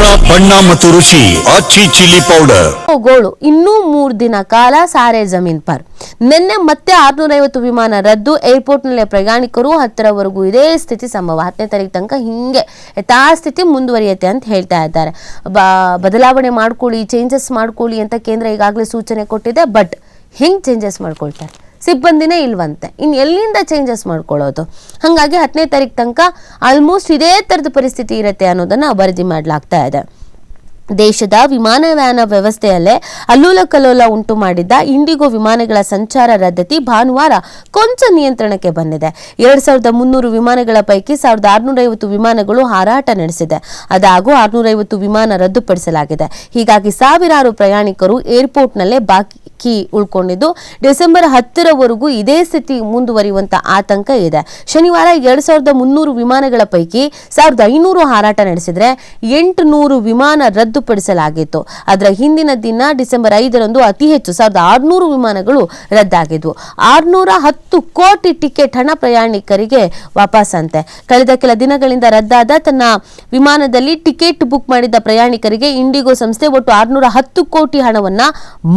ಖಾರ ಬಣ್ಣ ಮತ್ತು ರುಚಿ ಆಚಿ ಚಿಲ್ಲಿ ಪೌಡರ್. ಗೋಳು, ಇನ್ನೂ ಮೂರು ದಿನ ಕಾಲ ಸಾರೆ ಜಮೀನ್ ಪರ್. ನಿನ್ನೆ ಮತ್ತೆ ಆರ್ನೂರೈವತ್ತು ವಿಮಾನ ರದ್ದು, ಏರ್ಪೋರ್ಟ್ನಲ್ಲೇ ಪ್ರಯಾಣಿಕರು ಹತ್ತರವರೆಗೂ ಇದೇ ಸ್ಥಿತಿ ಸಂಭವ. ಹತ್ತನೇ ತಾರೀಕು ತನಕ ಹಿಂಗೆ ಯಥಾಸ್ಥಿತಿ ಮುಂದುವರಿಯುತ್ತೆ ಅಂತ ಹೇಳ್ತಾ ಇದ್ದಾರೆ. ಬದಲಾವಣೆ ಮಾಡ್ಕೊಳ್ಳಿ ಚೇಂಜಸ್ ಮಾಡ್ಕೊಳ್ಳಿ ಅಂತ ಕೇಂದ್ರ ಈಗಾಗಲೇ ಸೂಚನೆ ಕೊಟ್ಟಿದೆ ಬಟ್ ಹಿಂಗೆ ಚೇಂಜಸ್ ಮಾಡ್ಕೊಳ್ತಾರೆ. ಸಿಬ್ಬಂದಿನೇ ಇಲ್ವಂತೆ. ಇನ್ನು ಎಲ್ಲಿಂದ ಚೇಂಜಸ್ ಮಾಡ್ಕೊಳ್ಳೋದು? ಹಾಗಾಗಿ ಹತ್ತನೇ ತಾರೀಕು ತನಕ ಆಲ್ಮೋಸ್ಟ್ ಇದೇ ಥರದ ಪರಿಸ್ಥಿತಿ ಇರುತ್ತೆ ಅನ್ನೋದನ್ನು ವರದಿ ಮಾಡಲಾಗ್ತಾ ಇದೆ. ದೇಶದ ವಿಮಾನಯಾನ ವ್ಯವಸ್ಥೆಯಲ್ಲೇ ಅಲ್ಲೂಲ ಕಲ್ಲೋಲ ಉಂಟು ಮಾಡಿದ್ದ ಇಂಡಿಗೋ ವಿಮಾನಗಳ ಸಂಚಾರ ರದ್ದತಿ ಭಾನುವಾರ ಕೊಂಚ ನಿಯಂತ್ರಣಕ್ಕೆ ಬಂದಿದೆ. ಎರಡ್ ಸಾವಿರದ ಮುನ್ನೂರು ವಿಮಾನಗಳ ಪೈಕಿ ಸಾವಿರದ ಆರುನೂರೈವತ್ತು ವಿಮಾನಗಳು ಹಾರಾಟ ನಡೆಸಿದೆ. ಅದಾಗೂ ಆರುನೂರೈವತ್ತು ವಿಮಾನ ರದ್ದುಪಡಿಸಲಾಗಿದೆ. ಹೀಗಾಗಿ ಸಾವಿರಾರು ಪ್ರಯಾಣಿಕರು ಏರ್ಪೋರ್ಟ್ನಲ್ಲೇ ಬಾಕಿ ಉಳ್ಕೊಂಡಿದ್ದು, ಡಿಸೆಂಬರ್ ಹತ್ತರವರೆಗೂ ಇದೇ ಸ್ಥಿತಿ ಮುಂದುವರಿಯುವಂತ ಆತಂಕ ಇದೆ. ಶನಿವಾರ ಎರಡ್ ಸಾವಿರದ ಮುನ್ನೂರು ವಿಮಾನಗಳ ಪೈಕಿ ಸಾವಿರದ ಐನೂರು ಹಾರಾಟ ನಡೆಸಿದ್ರೆ ಎಂಟು ನೂರು ವಿಮಾನ ರದ್ದುಪಡಿಸಲಾಗಿತ್ತು. ಅದರ ಹಿಂದಿನ ದಿನ ಡಿಸೆಂಬರ್ ಐದರಂದು ಅತಿ ಹೆಚ್ಚು ಸಾವಿರದ ಆರುನೂರು ವಿಮಾನಗಳು ರದ್ದಾಗಿದ್ವು. ಆರುನೂರ ಹತ್ತು ಕೋಟಿ ಟಿಕೆಟ್ ಹಣ ಪ್ರಯಾಣಿಕರಿಗೆ ವಾಪಸ್ಸಂತೆ ಕಳೆದ ಕೆಲ ದಿನಗಳಿಂದ ರದ್ದಾದ ತನ್ನ ವಿಮಾನದಲ್ಲಿ ಟಿಕೆಟ್ ಬುಕ್ ಮಾಡಿದ್ದ ಪ್ರಯಾಣಿಕರಿಗೆ ಇಂಡಿಗೋ ಸಂಸ್ಥೆ ಒಟ್ಟು ಆರುನೂರ ಹತ್ತು ಕೋಟಿ ಹಣವನ್ನ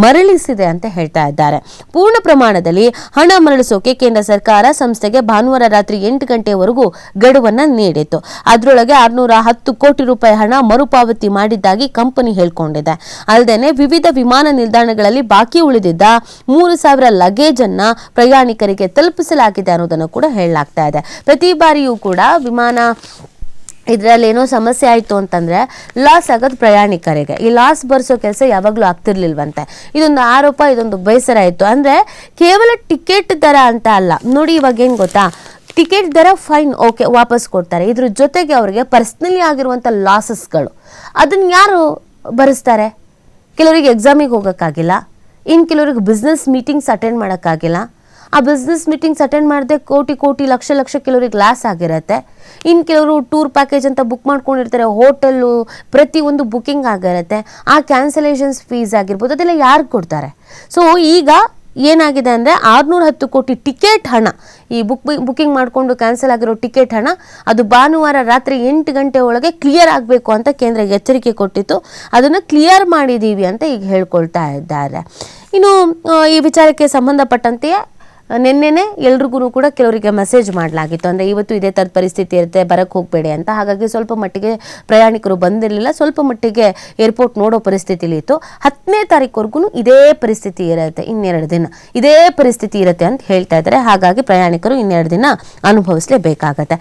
ಮರಳಿಸಿದೆ ಅಂತ ಹೇಳ್ತಾ ಇದ್ದಾರೆ. ಪೂರ್ಣ ಪ್ರಮಾಣದಲ್ಲಿ ಹಣ ಮರಳಿಸೋಕೆ ಕೇಂದ್ರ ಸರ್ಕಾರ ಸಂಸ್ಥೆಗೆ ಭಾನುವಾರ ರಾತ್ರಿ ಎಂಟು ಗಂಟೆವರೆಗೂ ಗಡುವನ್ನು ನೀಡಿತ್ತು. ಅದರೊಳಗೆ ಆರುನೂರ ಹತ್ತು ಕೋಟಿ ರೂಪಾಯಿ ಹಣ ಮರುಪಾವತಿ ಮಾಡಿದ್ದಾಗಿ ಕಂಪನಿ ಹೇಳ್ಕೊಂಡಿದೆ. ಅಲ್ಲದೆ ವಿವಿಧ ವಿಮಾನ ನಿಲ್ದಾಣಗಳಲ್ಲಿ ಬಾಕಿ ಉಳಿದಿದ್ದ ಮೂರು ಸಾವಿರ ಲಗೇಜ್ ಅನ್ನ ಪ್ರಯಾಣಿಕರಿಗೆ ತಲುಪಿಸಲಾಗಿದೆ ಅನ್ನೋದನ್ನು ಕೂಡ ಹೇಳಲಾಗ್ತಾ ಇದೆ. ಪ್ರತಿ ಬಾರಿಯೂ ಕೂಡ ವಿಮಾನ ಇದರಲ್ಲಿ ಏನೋ ಸಮಸ್ಯೆ ಆಯಿತು ಅಂತಂದರೆ ಲಾಸ್ ಆಗೋದು ಪ್ರಯಾಣಿಕರಿಗೆ. ಈ ಲಾಸ್ ಬರೆಸೋ ಕೆಲಸ ಯಾವಾಗಲೂ ಆಗ್ತಿರ್ಲಿಲ್ವಂತೆ. ಇದೊಂದು ಆರೋಪ, ಇದೊಂದು ಬೇಸರ ಆಯಿತು ಅಂದರೆ ಕೇವಲ ಟಿಕೆಟ್ ದರ ಅಂತ ಅಲ್ಲ. ನೋಡಿ ಇವಾಗ ಏನು ಗೊತ್ತಾ? ಟಿಕೆಟ್ ದರ ಫೈನ್, ಓಕೆ, ವಾಪಸ್ ಕೊಡ್ತಾರೆ. ಇದ್ರ ಜೊತೆಗೆ ಅವರಿಗೆ ಪರ್ಸ್ನಲಿ ಆಗಿರುವಂಥ ಲಾಸಸ್ಗಳು ಅದನ್ನು ಯಾರು ಭರಿಸ್ತಾರೆ? ಕೆಲವರಿಗೆ ಎಕ್ಸಾಮಿಗೆ ಹೋಗೋಕ್ಕಾಗಿಲ್ಲ. ಇನ್ನು ಕೆಲವರಿಗೆ ಬಿಸ್ನೆಸ್ ಮೀಟಿಂಗ್ಸ್ ಅಟೆಂಡ್ ಮಾಡೋಕ್ಕಾಗಿಲ್ಲ. ಆ ಬಿಸ್ನೆಸ್ ಮೀಟಿಂಗ್ಸ್ ಅಟೆಂಡ್ ಮಾಡದೆ ಕೋಟಿ ಕೋಟಿ, ಲಕ್ಷ ಲಕ್ಷ ಕೆಲವರಿಗೆ ಲಾಸ್ ಆಗಿರುತ್ತೆ. ಇನ್ನು ಕೆಲವರು ಟೂರ್ ಪ್ಯಾಕೇಜ್ ಅಂತ ಬುಕ್ ಮಾಡ್ಕೊಂಡಿರ್ತಾರೆ ಹೋಟೆಲ್ಲು ಪ್ರತಿಯೊಂದು ಬುಕ್ಕಿಂಗ್ ಆಗಿರುತ್ತೆ. ಆ ಕ್ಯಾನ್ಸಲೇಷನ್ಸ್ ಫೀಸ್ ಆಗಿರ್ಬೋದು, ಅದೆಲ್ಲ ಯಾರು ಕೊಡ್ತಾರೆ? ಸೊ ಈಗ ಏನಾಗಿದೆ ಅಂದರೆ ಆರುನೂರ ಹತ್ತು ಕೋಟಿ ಟಿಕೆಟ್ ಹಣ. ಈ ಬುಕ್ ಬುಕ್ಕಿಂಗ್ ಮಾಡಿಕೊಂಡು ಕ್ಯಾನ್ಸಲ್ ಆಗಿರೋ ಟಿಕೆಟ್ ಹಣ ಅದು ಭಾನುವಾರ ರಾತ್ರಿ ಎಂಟು ಗಂಟೆ ಒಳಗೆ ಕ್ಲಿಯರ್ ಆಗಬೇಕು ಅಂತ ಕೇಂದ್ರ ಎಚ್ಚರಿಕೆ ಕೊಟ್ಟಿತ್ತು. ಅದನ್ನು ಕ್ಲಿಯರ್ ಮಾಡಿದ್ದೀವಿ ಅಂತ ಈಗ ಹೇಳ್ಕೊಳ್ತಾ ಇದ್ದಾರೆ. ಇನ್ನು ಈ ವಿಚಾರಕ್ಕೆ ಸಂಬಂಧಪಟ್ಟಂತೆಯೇ ನಿನ್ನೆನೆ ಎಲ್ರಿಗೂ ಕೂಡ ಕೆಲವರಿಗೆ ಮೆಸೇಜ್ ಮಾಡಲಾಗಿತ್ತು. ಅಂದರೆ ಇವತ್ತು ಇದೇ ಥರದ ಪರಿಸ್ಥಿತಿ ಇರುತ್ತೆ ಬರಕ್ಕೆ ಹೋಗಬೇಡಿ ಅಂತ. ಹಾಗಾಗಿ ಸ್ವಲ್ಪ ಮಟ್ಟಿಗೆ ಪ್ರಯಾಣಿಕರು ಬಂದಿರಲಿಲ್ಲ. ಸ್ವಲ್ಪ ಮಟ್ಟಿಗೆ ಏರ್ಪೋರ್ಟ್ ನೋಡೋ ಪರಿಸ್ಥಿತಿಲಿ ಇತ್ತು. ಹತ್ತನೇ ತಾರೀಕುವರೆಗೂ ಇದೇ ಪರಿಸ್ಥಿತಿ ಇರುತ್ತೆ, ಇನ್ನೆರಡು ದಿನ. ಇದೇ ಪರಿಸ್ಥಿತಿ ಇರುತ್ತೆ ಅಂತ ಹೇಳ್ತಾ ಇದ್ದಾರೆ. ಹಾಗಾಗಿ ಪ್ರಯಾಣಿಕರು ಇನ್ನೆರಡು ದಿನ ಅನುಭವಿಸಲೇಬೇಕಾಗತ್ತೆ.